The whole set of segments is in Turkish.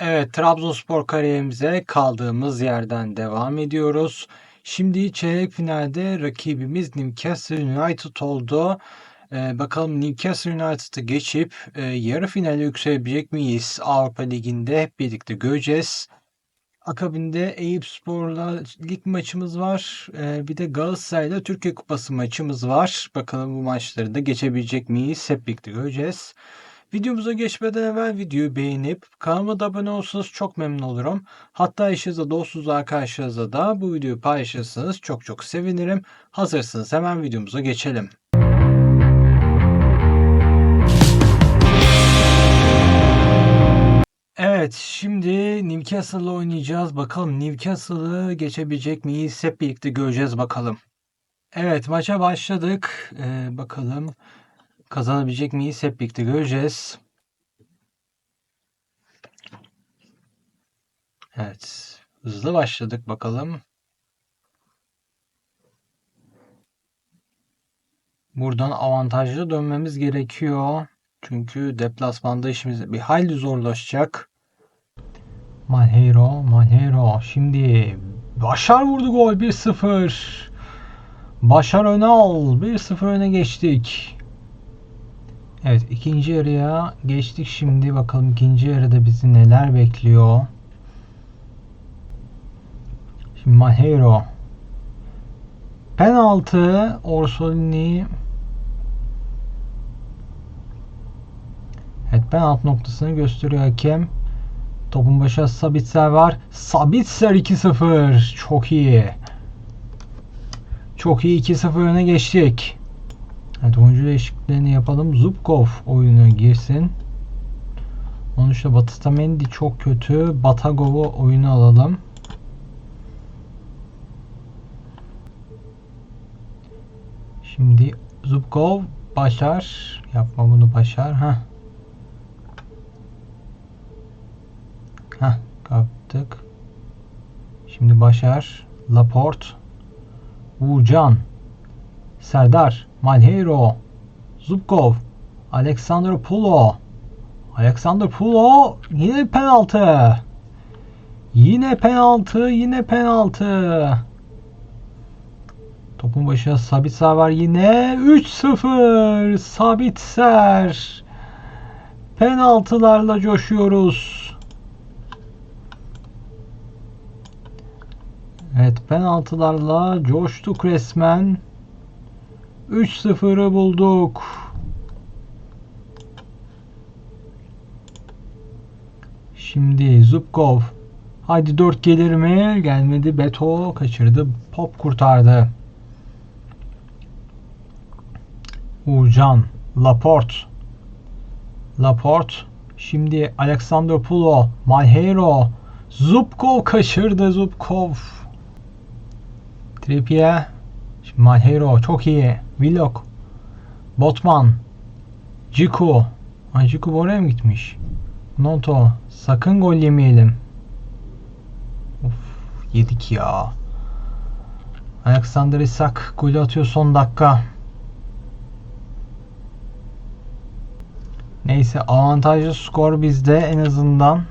Evet, Trabzonspor kariyerimize kaldığımız yerden devam ediyoruz. Şimdi çeyrek finalde rakibimiz Newcastle United oldu. Ee, bakalım Newcastle United'ı geçip e, yarı finale yükselebilecek miyiz? Avrupa Ligi'nde hep birlikte göreceğiz. Akabinde Eyüpspor'la lig maçımız var. Ee, bir de Galatasaray'la Türkiye Kupası maçımız var. Bakalım bu maçları da geçebilecek miyiz? Hep birlikte göreceğiz. Videomuza geçmeden evvel videoyu beğenip kanalıma da abone olursanız çok memnun olurum. Hatta eşinizle dostunuz arkadaşlarınızla da bu videoyu paylaşırsanız çok çok sevinirim. Hazırsınız hemen videomuza geçelim. Evet, şimdi Newcastle'la oynayacağız. Bakalım Newcastle'ı geçebilecek miyiz? Hep birlikte göreceğiz bakalım. Evet, maça başladık. Ee, bakalım kazanabilecek miyiz? Hep birlikte göreceğiz. Evet, hızlı başladık bakalım. Buradan avantajlı dönmemiz gerekiyor. Çünkü deplasmanda işimiz bir hayli zorlaşacak. Manheiro, Manheiro. Şimdi Başar vurdu gol 1-0. Başar Önal 1-0 öne geçtik. Evet ikinci yarıya geçtik şimdi. Bakalım ikinci yarıda bizi neler bekliyor. Şimdi Manheiro. Penaltı Orsolini Evet penaltı noktasını gösteriyor hakem. Topun başında Sabitzer var. Sabitzer 2-0. Çok iyi. Çok iyi 2-0 öne geçtik. Evet oyuncu değişikliklerini yapalım. Zubkov oyuna girsin. Onun dışında Batistamendi çok kötü. Batagov'u oyuna alalım. Şimdi Zubkov başar. Yapma bunu başar. Heh. Heh, kaptık. Şimdi Başar, Laporte, Uğurcan, Serdar, Malheiro, Zubkov, Alexander Pulo. Alexander Pulo yine penaltı. Yine penaltı, yine penaltı. Topun başına Sabitzer var yine. 3-0 Sabitzer. Penaltılarla coşuyoruz. Evet penaltılarla coştuk resmen. 3-0'ı bulduk. Şimdi Zubkov. Hadi 4 gelir mi? Gelmedi. Beto kaçırdı. Pop kurtardı. Uğurcan. Laporte. Laporte. Şimdi Alexander Pulo. Malheiro. Zubkov kaçırdı. Zubkov. Trippier. Malheiro çok iyi. Willock. Botman. Ciku. Ay Ciku oraya mı gitmiş? Noto. Sakın gol yemeyelim. Of yedik ya. Alexander Isak golü atıyor son dakika. Neyse avantajlı skor bizde en azından.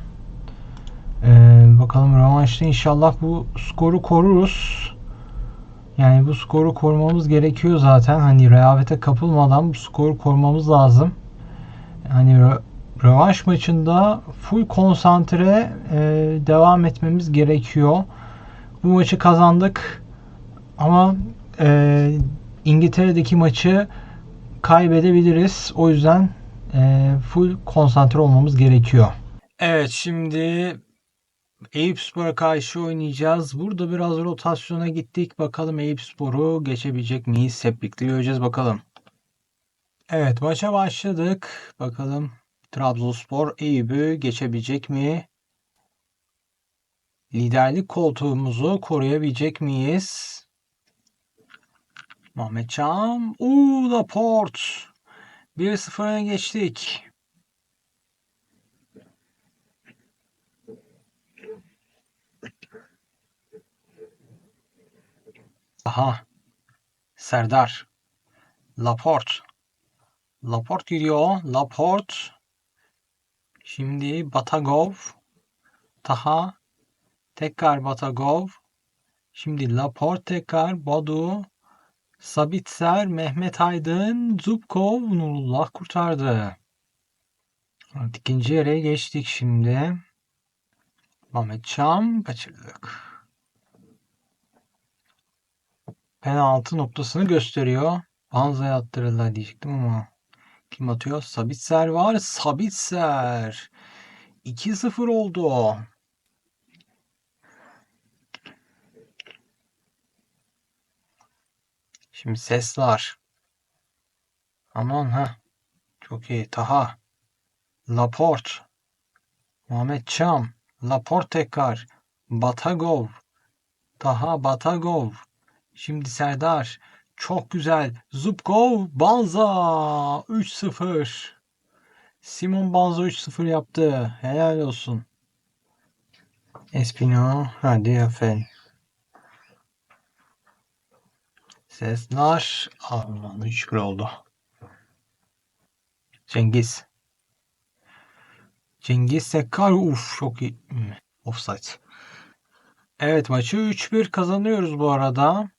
Ee, bakalım rövanşta inşallah bu skoru koruruz. Yani bu skoru korumamız gerekiyor zaten. Hani rehavete kapılmadan bu skoru korumamız lazım. Hani rö- rövanş maçında full konsantre e, devam etmemiz gerekiyor. Bu maçı kazandık. Ama e, İngiltere'deki maçı kaybedebiliriz. O yüzden e, full konsantre olmamız gerekiyor. Evet şimdi Eyüpspor'a karşı oynayacağız. Burada biraz rotasyona gittik. Bakalım Eyüpspor'u geçebilecek miyiz? Hep göreceğiz bakalım. Evet maça başladık. Bakalım Trabzonspor Eyüp'ü geçebilecek mi? Liderlik koltuğumuzu koruyabilecek miyiz? Mehmet Çam. Uuu Laporte. 1-0 öne geçtik. Aha. Serdar. Laporte. Laporte gidiyor. Laporte. Şimdi Batagov. Taha. Tekrar Batagov. Şimdi Laporte tekrar Badu. Sabitzer, Mehmet Aydın, Zubkov, Nurullah kurtardı. İkinci yere geçtik şimdi. Mehmet Çam kaçırdık. Penaltı noktasını gösteriyor. Banza'ya attırırlar diyecektim ama kim atıyor? Sabitzer var. Sabitzer. 2-0 oldu. Şimdi ses var. Aman ha. Çok iyi. Taha. Laporte. Muhammed Çam. Laporte tekrar. Batagov. Taha Batagov. Şimdi Serdar. Çok güzel. Zubkov. Banza. 3-0. Simon Banza 3-0 yaptı. Helal olsun. Espino. Hadi aferin. Sesler. Allah'ın şükür oldu. Cengiz. Cengiz Sekkar. Uf çok iyi. Hmm, Offside. Evet maçı 3-1 kazanıyoruz bu arada.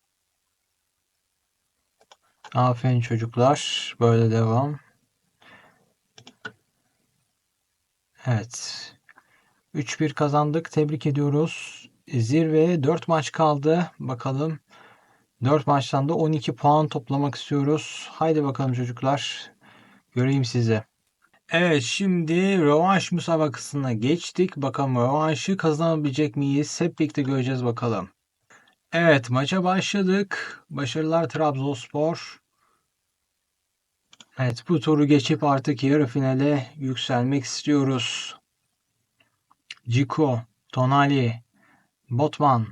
Aferin çocuklar. Böyle devam. Evet. 3-1 kazandık. Tebrik ediyoruz. Zirveye 4 maç kaldı. Bakalım. 4 maçtan da 12 puan toplamak istiyoruz. Haydi bakalım çocuklar. Göreyim sizi. Evet şimdi rövanş müsabakasına geçtik. Bakalım rövanşı kazanabilecek miyiz? Hep birlikte göreceğiz bakalım. Evet maça başladık. Başarılar Trabzonspor. Evet bu turu geçip artık yarı finale yükselmek istiyoruz. Ciku, Tonali, Botman,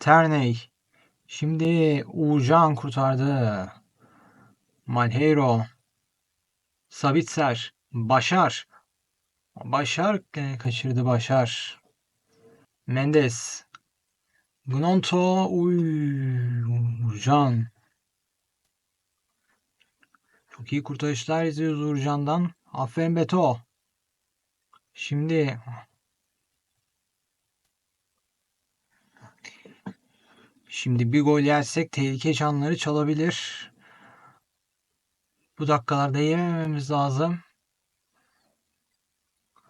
Terney. Şimdi Uğurcan kurtardı. Malheiro, Sabitzer, Başar. Başar gene kaçırdı Başar. Mendes. Gnonto. Uğurcan. Çok iyi kurtarışlar izliyoruz Uğurcan'dan. Aferin Beto. Şimdi Şimdi bir gol yersek tehlike canları çalabilir. Bu dakikalarda yemememiz lazım.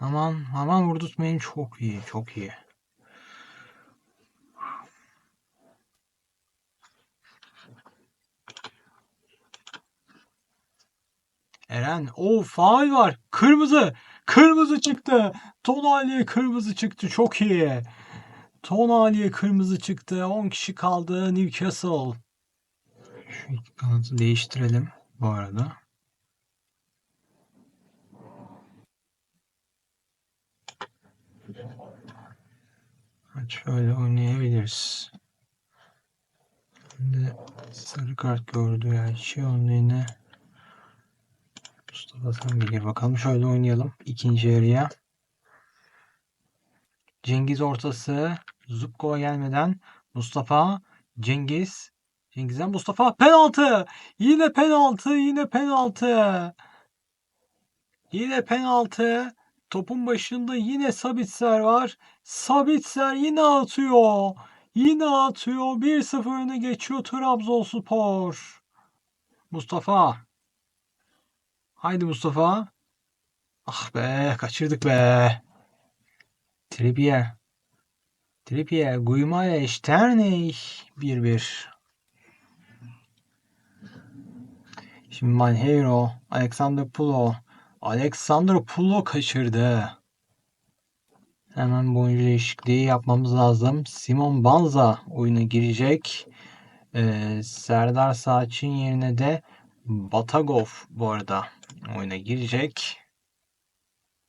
Aman aman vurdurtmayın çok iyi çok iyi. Eren o faul var. Kırmızı. Kırmızı çıktı. Tonali'ye kırmızı çıktı. Çok iyi. Tonali'ye kırmızı çıktı. 10 kişi kaldı Newcastle. Şu iki kanadı değiştirelim bu arada. Evet, şöyle oynayabiliriz. Şimdi sarı kart gördü yani şey onun yine Mustafa bir gir bakalım. Şöyle oynayalım ikinci yarıya. Cengiz ortası. Zubkova gelmeden Mustafa, Cengiz. Cengiz'den Mustafa penaltı. Yine penaltı, yine penaltı. Yine penaltı. Topun başında yine Sabitzer var. Sabitzer yine atıyor. Yine atıyor. 1-0 öne geçiyor Trabzonspor. Mustafa. Haydi Mustafa. Ah be kaçırdık be. Trippier. Trippier, Guimaraes, Sterney 1-1. Şimdi Malheiro, Alexander Pulo. Alexander Pulo kaçırdı. Hemen bu oyuncu değişikliği yapmamız lazım. Simon Banza oyuna girecek. Ee, Serdar Saç'ın yerine de Batagov bu arada oyuna girecek.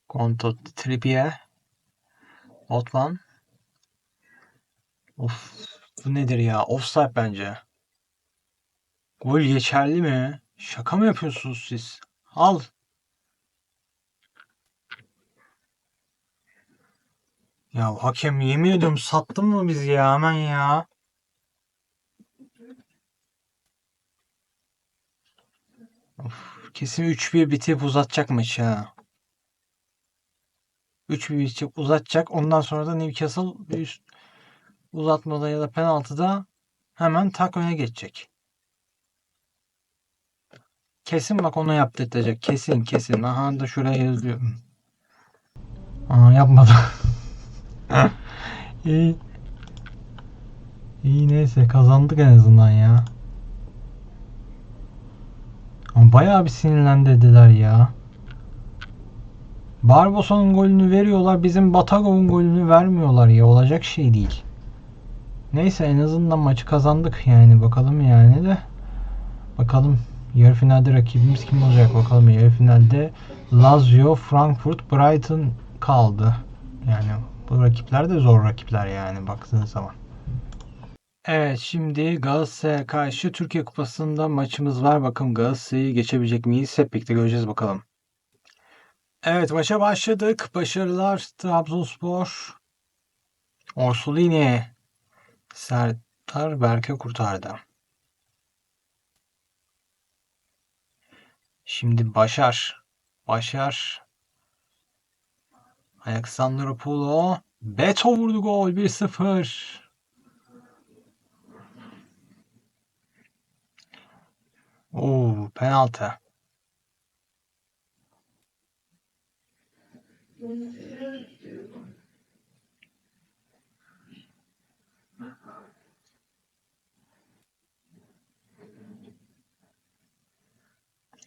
Konto Trippier. Otman. Of bu nedir ya? Offside bence. Gol geçerli mi? Şaka mı yapıyorsunuz siz? Al. Ya hakem yemin ediyorum sattın mı bizi ya hemen ya? Of, kesin 3-1 bitip uzatacak maçı ha. 3 bir bitecek, uzatacak. Ondan sonra da Newcastle bir üst uzatmada ya da penaltıda hemen tak öne geçecek. Kesin bak onu yaptırtacak. Kesin kesin. Aha da şuraya yazıyor. Aa yapmadı. İyi. İyi neyse kazandık en azından ya. Ama bayağı bir sinirlendi dediler ya. Barbosa'nın golünü veriyorlar. Bizim Batagov'un golünü vermiyorlar ya. Olacak şey değil. Neyse en azından maçı kazandık yani. Bakalım yani de. Bakalım yarı finalde rakibimiz kim olacak bakalım. Yarı finalde Lazio, Frankfurt, Brighton kaldı. Yani bu rakipler de zor rakipler yani baktığınız zaman. Evet şimdi Galatasaray'a karşı Türkiye Kupası'nda maçımız var. Bakalım Galatasaray'ı geçebilecek miyiz? Hep birlikte göreceğiz bakalım. Evet maça başladık. Başarılar Trabzonspor. Orsolini. Serdar Berke kurtardı. Şimdi Başar. Başar. Alexandropoulos. Beto vurdu gol 1-0. Oo, penaltı.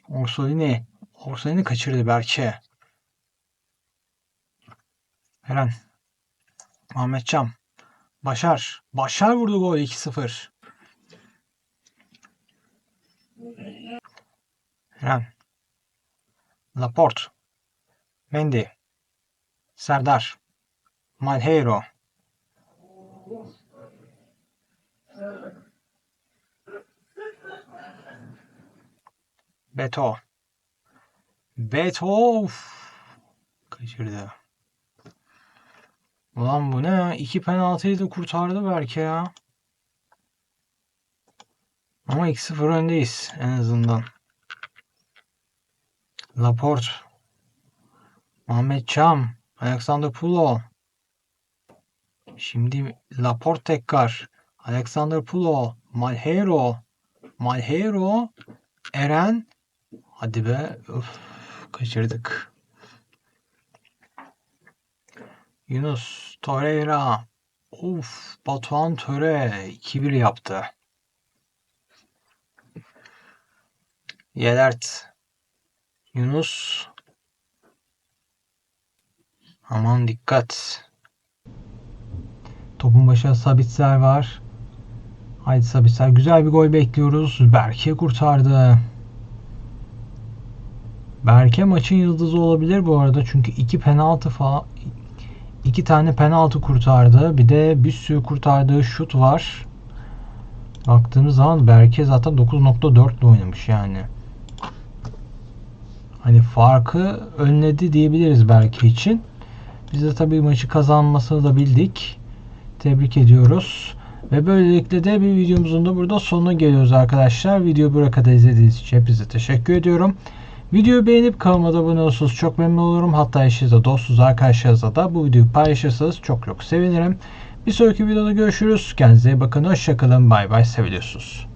Orsolini. Orsolini kaçırdı Berke. Eren. Ahmet Cam. Başar. Başar vurdu gol 2-0. Eren. Laporte. Mendy. Serdar. Malheiro. Beto. Beto. Uf. Kaçırdı. Ulan bu ne? İki penaltıyı da kurtardı belki ya. Ama 2-0 öndeyiz en azından. Laporte. Ahmet Çam. Alexander Pulo. Şimdi Laporte tekrar. Alexander Pulo. Malheiro. Malheiro. Eren. Hadi be. Öf, kaçırdık. Yunus Torreira. Of, Batuhan Töre 2-1 yaptı. Yelert. Yunus. Aman dikkat. Topun başına Sabitzer var. Haydi Sabitzer. Güzel bir gol bekliyoruz. Berke kurtardı. Berke maçın yıldızı olabilir bu arada. Çünkü iki penaltı falan iki tane penaltı kurtardı. Bir de bir sürü kurtardığı şut var. Baktığımız zaman Berke zaten 9.4 ile oynamış yani. Hani farkı önledi diyebiliriz Berke için. Biz de tabii maçı kazanmasını da bildik. Tebrik ediyoruz. Ve böylelikle de bir videomuzun da burada sonuna geliyoruz arkadaşlar. Videoyu buraya kadar izlediğiniz için hepinize teşekkür ediyorum. Videoyu beğenip kanalıma da abone olursanız çok memnun olurum. Hatta eşinizle, dostunuz, arkadaşlarınızla da bu videoyu paylaşırsanız çok çok sevinirim. Bir sonraki videoda görüşürüz. Kendinize iyi bakın. Hoşçakalın. Bay bay. Seviliyorsunuz.